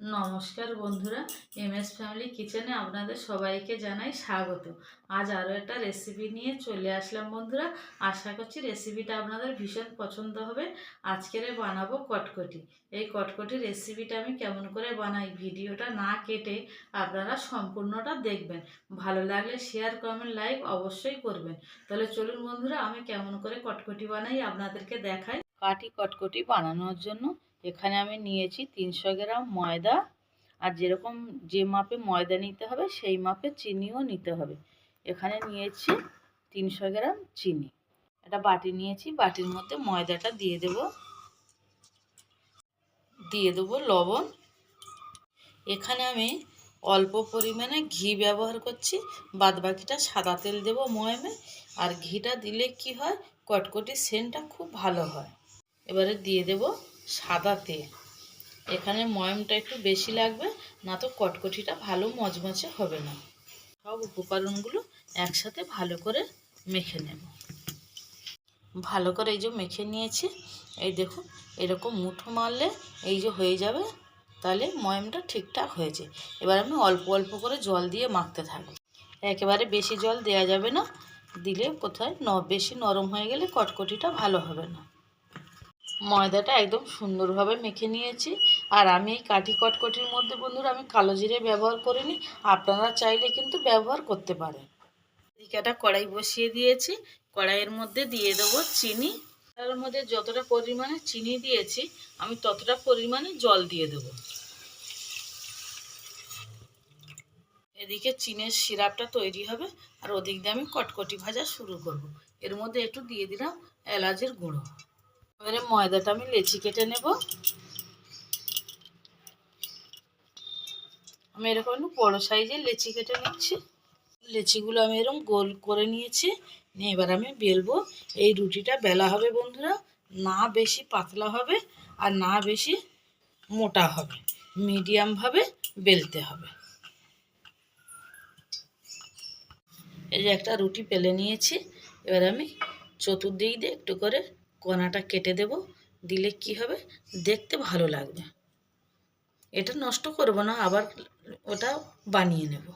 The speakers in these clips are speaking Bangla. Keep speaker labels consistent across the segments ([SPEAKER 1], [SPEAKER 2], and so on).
[SPEAKER 1] নমস্কার বন্ধুরা এম এস ফ্যামিলি কিচেনে আপনাদের সবাইকে জানাই স্বাগত। আজ আরও একটা রেসিপি নিয়ে চলে আসলাম বন্ধুরা। আশা করছি রেসিপিটা আপনাদের ভীষণ পছন্দ হবে। আজকের বানাবো কটকটি। এই কটকটি রেসিপিটা আমি কেমন করে বানাই ভিডিওটা না কেটে আপনারা সম্পূর্ণটা দেখবেন। ভালো লাগলে শেয়ার কমেন্ট লাইক অবশ্যই করবেন। তাহলে চলুন বন্ধুরা, আমি কেমন করে কটকটি বানাই আপনাদেরকে দেখাই। কাটি কটকটি বানানোর জন্য এখানে আমি নিয়েছি তিনশো গ্রাম ময়দা। আর যেরকম যে মাপে ময়দা নিতে হবে, সেই মাপে চিনিও নিতে হবে। এখানে নিয়েছি তিনশো গ্রাম চিনি। একটা বাটি নিয়েছি, বাটির মধ্যে ময়দাটা দিয়ে দেব। দিয়ে দেবো লবণ। এখানে আমি অল্প পরিমাণে ঘি ব্যবহার করছি। বাদবাকিটা সাদা তেল দেব ময়মে। আর ঘিটা দিলে কি হয়, কটকটি সেন্টটা খুব ভালো হয়। এবারে দিয়ে দেব সাদা তেল এখানে ময়মটা একটু বেশি লাগবে না তো কটকটিটা ভালো মচমচে হবে না। সব উপকরণগুলো একসাথে ভালো করে মেখে নেব। ভালো করে এই যে মেখে নিয়েছি, এই দেখুন, এরকম মুঠো মারলে এই যে হয়ে যাবে, তাহলে ময়মটা ঠিকঠাক হয়েছে। এবার আমি অল্প অল্প করে জল দিয়ে মাখতে থাকব। একেবারে বেশি জল দেওয়া যাবে না, দিলে কোথায় ন, বেশি নরম হয়ে গেলে কটকটিটা ভালো হবে না। ময়দাটা একদম সুন্দরভাবে মেখে নিয়েছি। আর আমি এই কাঠি কটকটির মধ্যে বন্ধুরা আমি কালো জিরে ব্যবহার করিনি, আপনারা চাইলে কিন্তু ব্যবহার করতে পারেন। এদিকে একটা কড়াই বসিয়ে দিয়েছি, কড়াইয়ের মধ্যে দিয়ে দেবো চিনি। তার মধ্যে যতটা পরিমাণে চিনি দিয়েছি, আমি ততটা পরিমাণে জল দিয়ে দেবো। এদিকে চিনের সিরাপটা তৈরি হবে, আর ওদিক দিয়ে আমি কটকটি ভাজা শুরু করব। এর মধ্যে একটু দিয়ে দিলাম এলাচের গুঁড়ো। এবারে ময়দাটা আমি লেচি কেটে নেব। আমি এরকম একটু বড়ো সাইজের লেচি কেটে নিচ্ছি। লেচিগুলো আমি এরকম গোল করে নিয়েছি। নিয়ে এবার আমি বেলবো। এই রুটিটা বেলা হবে বন্ধুরা, না বেশি পাতলা হবে আর না বেশি মোটা হবে। মিডিয়ামভাবে বেলতে হবে। এই যে একটা রুটি পেলে নিয়েছি। এবার আমি চতুর্দিক দিয়ে একটু করে কণাটা কেটে দেব, দিলে কি হবে? দেখতে ভালো লাগবে। এটা নষ্ট করব না, আবার ওটা বানিয়ে নেব।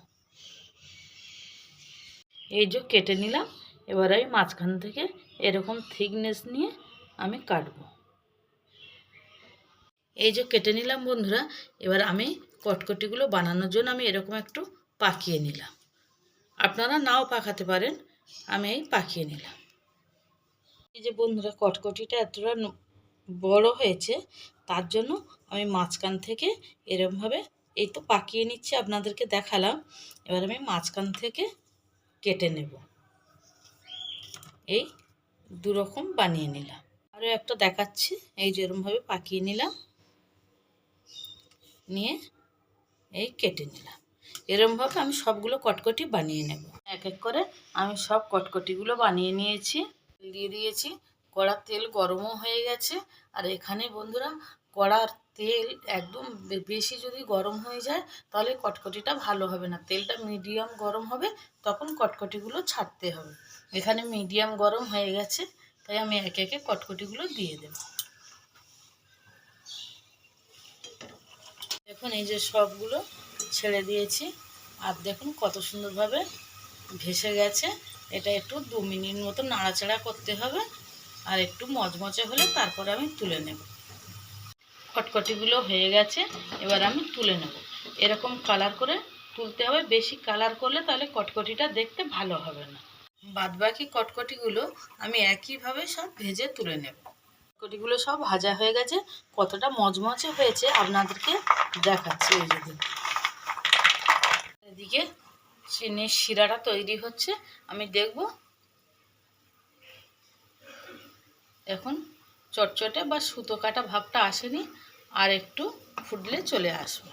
[SPEAKER 1] এই যে কেটে নিলাম, এবার আমি মাঝখান থেকে এরকম থিকনেস নিয়ে আমি কাটব। এই যে কেটে নিলাম বন্ধুরা, এবার আমি কটকটিগুলো বানানোর জন্য আমি এরকম একটু পাকিয়ে নিলাম। আপনারা নাও পাকাতে পারেন, আমি এই পাকিয়ে নিলাম। এই যে বন্ধুরা, কটকটিটা এতটা বড় হয়েছে, তার জন্য আমি মাঝখান থেকে এরমভাবে এই তো পাকিয়ে নিচ্ছি, আপনাদেরকে দেখালাম। এবার আমি মাঝখান থেকে কেটে নেব। এই দুরকম বানিয়ে নিলাম। আরও একটা দেখাচ্ছি, এই যে যেরমভাবে পাকিয়ে নিলাম। নিয়ে এই কেটে নিলাম। এরমভাবে আমি সবগুলো কটকটি বানিয়ে নেব। এক এক করে আমি সব কটকটিগুলো বানিয়ে নিয়েছি। দিয়ে দিয়েছি। কড়ার তেল গরমও হয়ে গেছে। আর এখানে বন্ধুরা, কড়ার তেল একদম বেশি যদি গরম হয়ে যায়, তাহলে কটকটিটা ভালো হবে না। তেলটা মিডিয়াম গরম হবে, তখন কটকটিগুলো ছাড়তে হবে। এখানে মিডিয়াম গরম হয়ে গেছে, তাই আমি একে একে কটকটিগুলো দিয়ে দেব। দেখুন, এই যে সবগুলো ছেড়ে দিয়েছি। আর দেখুন, কত সুন্দরভাবে ভেসে গেছে। এটা একটু দু মিনিট মতো নাড়াচাড়া করতে হবে আর একটু মচমচে হলে তারপর আমি তুলে নেব। কটকটিগুলো হয়ে গেছে, এবার আমি তুলে নেব। এরকম কালার করে তুলতে হবে, বেশি কালার করলে তাহলে কটকটিটা দেখতে ভালো হবে না। বাদবাকি কটকটিগুলো আমি একইভাবে সব ভেজে তুলে নেব। কটকটিগুলো সব ভাজা হয়ে গেছে, কতটা মচমচে হয়েছে আপনাদেরকে দেখাচ্ছি এই যদি এদিকে চিনির শিরাটা তৈরি হচ্ছে। আমি দেখব। এখন চটচটে বা সুতো কাটা ভাবটা আসেনি, আর একটু ফুটলে চলে আসবে।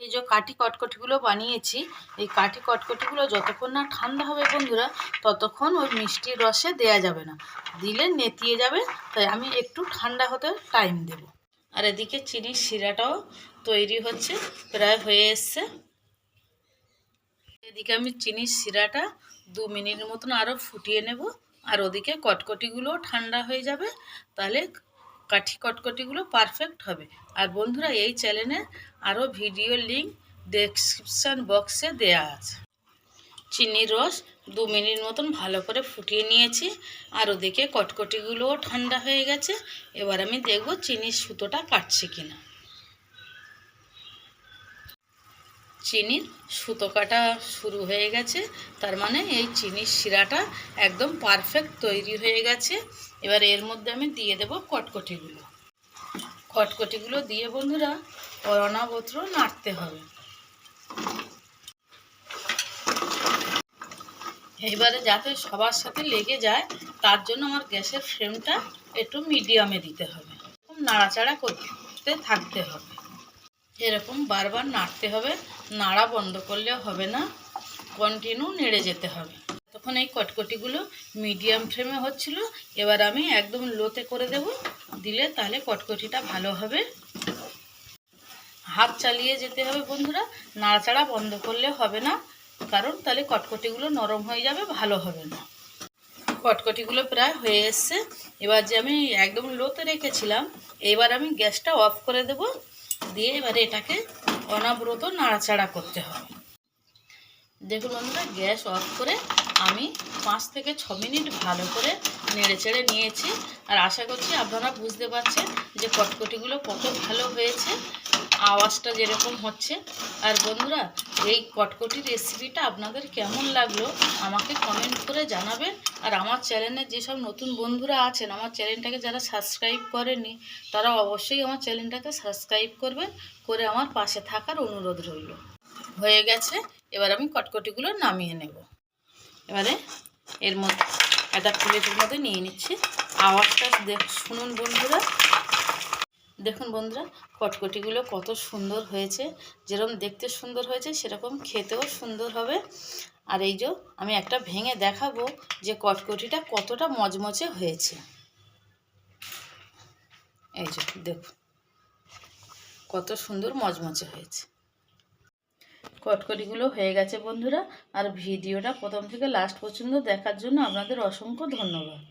[SPEAKER 1] এই যে কাঠি কটকটিগুলো বানিয়েছি, এই কাঠি কটকটিগুলো যতক্ষণ না ঠান্ডা হবে বন্ধুরা, ততক্ষণ ওই মিষ্টির রসে দেয়া যাবে না। দিলে নেতিয়ে যাবে, তাই আমি একটু ঠান্ডা হতে টাইম দেব। আর এদিকে চিনির শিরাটাও তৈরি হচ্ছে, প্রায় হয়ে এসছে। এদিকে আমি চিনির শিরাটা দু মিনিট মতন আরও ফুটিয়ে নেব। আর ওদিকে কটকটিগুলো ঠান্ডা হয়ে যাবে, তাহলে কাঠি কটকটিগুলো পারফেক্ট হবে। আর বন্ধুরা, এই চ্যানেলে আরও ভিডিও লিঙ্ক ডেসক্রিপশান বক্সে দেয়া আছে। চিনির রস দু মিনিট মতন ভালো করে ফুটিয়ে নিয়েছি, আর ওদিকে কটকটিগুলোও ঠান্ডা হয়ে গেছে। এবার আমি দেখব চিনির সুতোটা কাটছে কিনা। চিনির সুতো কাটা শুরু হয়ে গেছে। তার মানে এই চিনির শিরাটা একদম পারফেক্ট তৈরি হয়ে গেছে। এবার এর মধ্যে আমি দিয়ে দেব কটকটিগুলো। কটকটিগুলো দিয়ে বন্ধুরা অনাবত্র নাড়তে হবে। এইবারে যাতে সবার সাথে লেগে যায়, তার জন্য আমার গ্যাসের ফ্লেমটা একটু মিডিয়ামে দিতে হবে। নাড়াচাড়া করতে থাকতে হবে। এরকম বারবার নাড়তে হবে। নাড়া বন্ধ করলে হবে না। কন্টিনিউ নেড়ে যেতে হবে। তখন এই কটকটিগুলো মিডিয়াম ফ্লেমে হচ্ছিল। এবার আমি একদম লোতে করে দেব। দিলে তাহলে কটকটিটা ভালো হবে। হাত চালিয়ে যেতে হবে বন্ধুরা। নাড়াচাড়া বন্ধ করলে হবে না। কারণ তাহলে কটকটিগুলো নরম হয়ে যাবে, ভালো হবে না। কটকটিগুলো প্রায় হয়ে এসছে। এবার যে আমি একদম লোতে রেখেছিলাম, এবার আমি গ্যাসটা অফ করে দেব। দিয়ে এবারে এটাকে অনাবরত নাড়াচাড়া করতে হবে। দেখুন বন্ধুরা, গ্যাস অফ করে আমি পাঁচ থেকে ছ মিনিট ভালো করে নেড়ে চেড়ে নিয়েছি। আর আশা করছি আপনারা বুঝতে পারছেন যে কটকটিগুলো কত ভালো হয়েছে। আওয়াজটা যেরকম হচ্ছে। আর বন্ধুরা, এই কটকটি রেসিপিটা আপনাদের কেমন লাগল, আমাকে কমেন্ট করে জানাবেন। আর আমার চ্যানেলে যেসব নতুন বন্ধুরা আছেন, আমার চ্যানেলটাকে যারা সাবস্ক্রাইব করেনি, তারা অবশ্যই আমার চ্যানেলটাকে সাবস্ক্রাইব করবেন, করে আমার পাশে থাকার অনুরোধ রইল। হয়ে গেছে, এবার আমি কটকটিগুলো নামিয়ে নেব। এবারে এর মধ্যে, একটা প্লেটের মধ্যে নিয়ে নিচ্ছি। আওয়াজটা দেখ, শুনুন বন্ধুরা। দেখুন বন্ধুরা, কটকটিগুলো কত সুন্দর হয়েছে। যেরকম দেখতে সুন্দর হয়েছে, সেরকম খেতেও সুন্দর হবে। আর এই যে আমি একটা ভেঙে দেখাবো যে কটকটিটা কতটা মচমচে হয়েছে। এই যে দেখুন, কত সুন্দর মচমচে হয়েছে। কটকটিগুলো হয়ে গেছে বন্ধুরা, আর ভিডিওটা প্রথম থেকে লাস্ট পর্যন্ত দেখার জন্য আপনাদের অসংখ্য ধন্যবাদ।